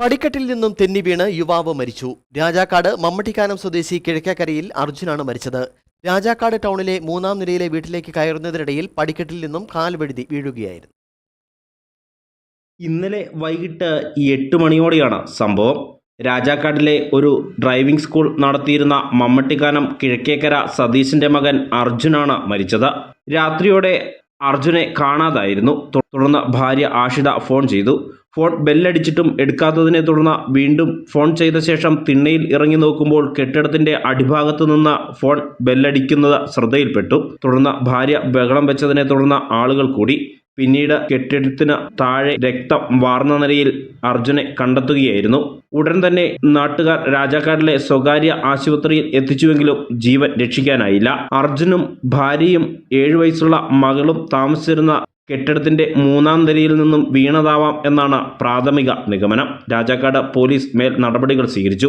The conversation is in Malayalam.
പടിക്കെട്ടിൽ നിന്നും തെന്നി വീണ് യുവാവ് മരിച്ചു. രാജാക്കാട് മമ്മട്ടിക്കാനം സ്വദേശി കിഴക്കേക്കരയിൽ അർജുനാണ് മരിച്ചത്. രാജാക്കാട് ടൗണിലെ മൂന്നാം നിലയിലെ വീട്ടിലേക്ക് കയറുന്നതിനിടയിൽ പടിക്കെട്ടിൽ നിന്നും കാൽ വഴുതി വീഴുകയായിരുന്നു. ഇന്നലെ വൈകിട്ട് എട്ട് മണിയോടെയാണ് സംഭവം. രാജാക്കാടിലെ ഒരു ഡ്രൈവിംഗ് സ്കൂൾ നടത്തിയിരുന്ന മമ്മട്ടിക്കാനം കിഴക്കേക്കര സതീശിന്റെ മകൻ അർജുനാണ് മരിച്ചത്. രാത്രിയോടെ അർജുനെ കാണാതായിരുന്നു. തുടർന്ന് ഭാര്യ ആഷിത ഫോൺ ചെയ്തു. ഫോൺ ബെല്ലടിച്ചിട്ടും എടുക്കാത്തതിനെ തുടർന്ന് വീണ്ടും ഫോൺ ചെയ്ത ശേഷം തിണ്ണയിൽ ഇറങ്ങി നോക്കുമ്പോൾ കെട്ടിടത്തിന്റെ അടിഭാഗത്തു നിന്ന് ഫോൺ ബെല്ലടിക്കുന്നത് ശ്രദ്ധയിൽപ്പെട്ടു. തുടർന്ന് ഭാര്യ ബഹളം വെച്ചതിനെ തുടർന്ന് ആളുകൾ കൂടി. പിന്നീട് കെട്ടിടത്തിന് താഴെ രക്തം വാർന്ന നിലയിൽ അർജുനെ കണ്ടെത്തുകയായിരുന്നു. ഉടൻ തന്നെ നാട്ടുകാർ രാജാക്കാടിലെ സ്വകാര്യ ആശുപത്രിയിൽ എത്തിച്ചുവെങ്കിലും ജീവൻ രക്ഷിക്കാനായില്ല. അർജുനും ഭാര്യയും ഏഴു വയസ്സുള്ള മകളും താമസിച്ചിരുന്ന കെട്ടിടത്തിന്റെ മൂന്നാം നിലയിൽ നിന്നും വീണതാവാം എന്നാണ് പ്രാഥമിക നിഗമനം. രാജാക്കാട് പോലീസ് മേൽ നടപടികൾ സ്വീകരിച്ചു.